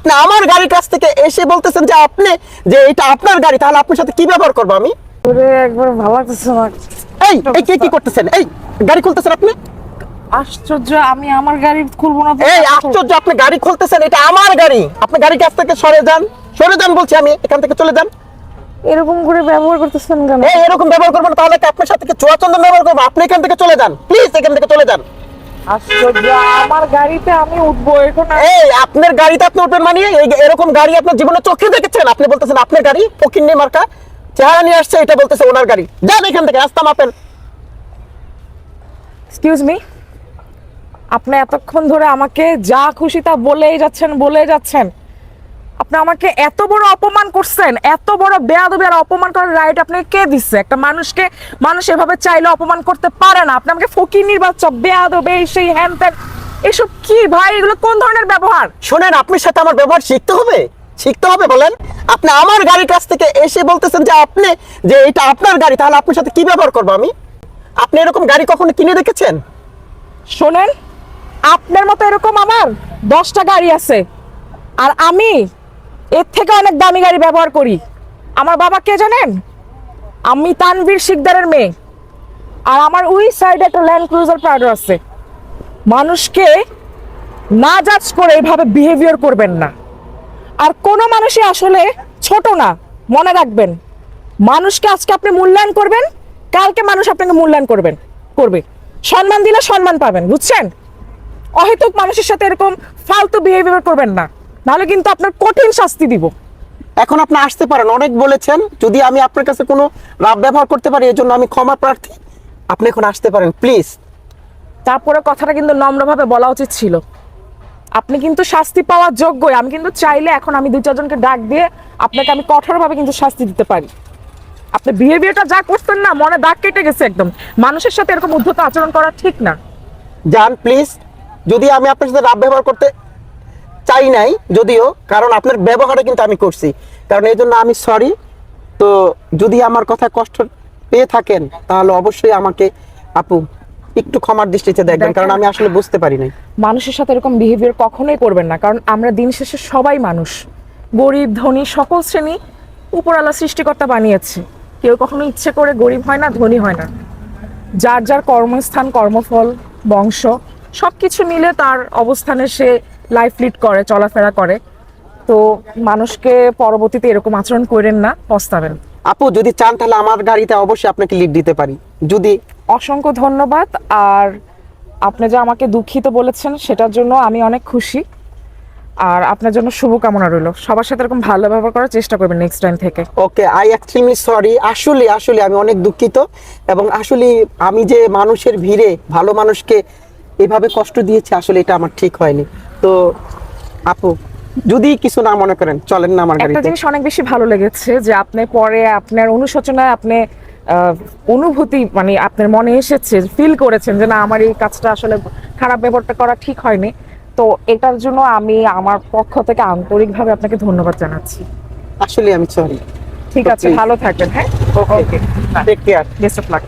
আপনি আমার গাড়ির কাছ থেকে এসে বলতেছেন যে আপনি যে এটা আপনার গাড়ি তাহলে আপনার সাথে কি ব্যবহার করব আমি? একবার ভালো লাগতেছে না। এই এই কে কি করতেছেন? এই গাড়ি খুলতেছেন আপনি? আশ্চর্য আমি আমার গাড়ি খুলবো না। এই আশ্চর্য আপনি গাড়ি খুলতেছেন এটা আমার গাড়ি। আপনি গাড়ির কাছ থেকে সরে যান সরে যান বলছি আমি এখান থেকে চলে যান। এরকম করে ব্যবহার করতেছেন কেন? এই এরকম ব্যবহার করবেন তাহলে আপনার সাথে কি চুয়াচন্দন ব্যবহার করব? আপনি এখান থেকে চলে যান প্লিজ এখান থেকে চলে যান। আশ্চর্য আমার গাড়িতে আমি উঠবো এখন এই আপনার গাড়িতে আপনি উঠবেন মানে? এরকম গাড়ি আপনার জীবনে চোখে দেখেছেন? আপনি বলতেছেন আপনার গাড়ি মার্কা। চেহারা নিয়ে আসছে এটা বলতেছে ওনার গাড়ি। যান এখান থেকে রাস্তা মাপেন। এক্সকিউজ মি আপনি এতক্ষণ ধরে আমাকে যা খুশি তা বলেই যাচ্ছেন বলেই যাচ্ছেন। আপনি আমাকে এত বড় অপমান করছেন এত বড় বেয়াদবি আর অপমান করার রাইট আপনাকে কে দিচ্ছে একটা মানুষকে মানুষ এভাবে চাইলে অপমান করতে পারে না। আপনি আমাকে ফকির নির্বাচক বেয়াদব সেই হ্যান ত্যান এসব কি ভাই? এগুলো কোন ধরনের ব্যবহার? শোনেন আপনার সাথে আমার ব্যবহার শিখতে হবে? শিখতে হবে বলেন। আপনি আমার গাড়ির কাছ থেকে এসে বলতেছেন যে আপনি যে এটা আপনার গাড়ি তাহলে আপনার সাথে কি ব্যবহার করব আমি? আপনি এরকম গাড়ি কখনো কিনে দেখেছেন? শোনেন আপনার মতো এরকম আমার দশটা গাড়ি আছে। আর আমি এর থেকে অনেক দামি গাড়ি ব্যবহার করি। আমার বাবা কে জানেন? আমি তানভীর শিকদারের মেয়ে। আর আমার ওই সাইডে একটা ল্যান্ড ক্রুজার প্রাডো আছে। মানুষকে না জাজ করে এইভাবে বিহেভিয়ার করবেন না। আর কোনো মানুষই আসলে ছোট না, মনে রাখবেন। মানুষকে আজকে আপনি মূল্যায়ন করবেন, কালকে মানুষ আপনাকে মূল্যায়ন করবেন, করবে। সম্মান দিলে সম্মান পাবেন, বুঝছেন? অহেতুক মানুষের সাথে এরকম ফালতু বিহেভিয়ার করবেন না। নাহলে কিন্তু আপনার কঠিন শাস্তি দিব। এখন আপনি আসতে পারেন। অনেক বলেছেন যদি আমি আপনার কাছে কোনো রাব ব্যবহার করতে পারি এই জন্য আমি ক্ষমা প্রার্থী। আপনি এখন আসতে পারেন প্লিজ। তারপরে কথাটা কিন্তু নম্রভাবে বলা উচিত ছিল। আপনি কিন্তু শাস্তি পাওয়ার যোগ্যই। আমি কিন্তু চাইলে এখন আমি দুই চারজনকে ডাক দিয়ে আপনাকে আমি কঠোরভাবে কিন্তু শাস্তি দিতে পারি। আপনি বিহেভিয়ারটা যা করতেন না মনে দাগ কেটে গেছে একদম। মানুষের সাথে এরকম উদ্ধত আচরণ করা ঠিক না। যান প্লিজ। যদি আমি আপনার সাথে রাব ব্যবহার করতে চাই নাই যদিও কারণ আপনার ব্যবহারে কিন্তু আমি করছি। কারণ এই জন্য আমি সরি তো যদি আমার কথা কষ্ট পেয়ে থাকেন তাহলে অবশ্যই আমাকে আপু একটু ক্ষমার দৃষ্টিতে দেখবেন কারণ আমি আসলে বুঝতে পারি নাই। মানুষের সাথে এরকম বিহেভিয়ার কখনোই করবেন না কারণ আমরা দিন শেষে সবাই মানুষ। গরিব ধনী সকল শ্রেণি উপরালা সৃষ্টিকর্তা বানিয়েছে। কেউ কখনো ইচ্ছে করে গরিব হয় না ধনী হয় না। যার যার কর্মস্থান কর্মফল বংশ সব কিছু মিলে তার অবস্থানে সে লাইফ লিড করে চলাফেরা করে। তো মানুষকে পরবর্তীতে এরকম আচরণ করেন না পস্তাবেন। আপু যদি চান তাহলে আমার গাড়িতে অবশ্যই আপনাকে লিড দিতে পারি। যদি অসংখ্য ধন্যবাদ আর আপনি যে আমাকে দুঃখিত বলেছেন সেটার জন্য আমি অনেক খুশি। আর আপনার জন্য শুভকামনা রইল। সবার সাথে এরকম ভালো ব্যবহার করার চেষ্টা করবেন নেক্সট টাইম থেকে। ওকে আই অ্যাকচুয়ালি সরি আসলে আসলে আমি অনেক দুঃখিত। এবং আসলে আমি যে মানুষের ভিড়ে ভালো মানুষকে এভাবে কষ্ট দিয়েছি আসলে এটা আমার ঠিক হয়নি। তো আপু যদি কিছু না মনে করেন চলেন না আমার একটা গাড়িতে। জিনিস অনেক বেশি ভালো লেগেছে যে আপনি পরে আপনার অনুশোচনায় আপনি অনুভূতি মানে আপনার মনে এসেছে ফিল করেছেন যে না আমার এই কাজটা আসলে খারাপ ব্যবহারটা করা ঠিক হয়নি। তো এটার জন্য আমি আমার পক্ষ থেকে আন্তরিকভাবে আপনাকে ধন্যবাদ জানাচ্ছি। আসলে আমি সরি ঠিক আছে ভালো থাকবেন হ্যাঁ? Okay take care best of luck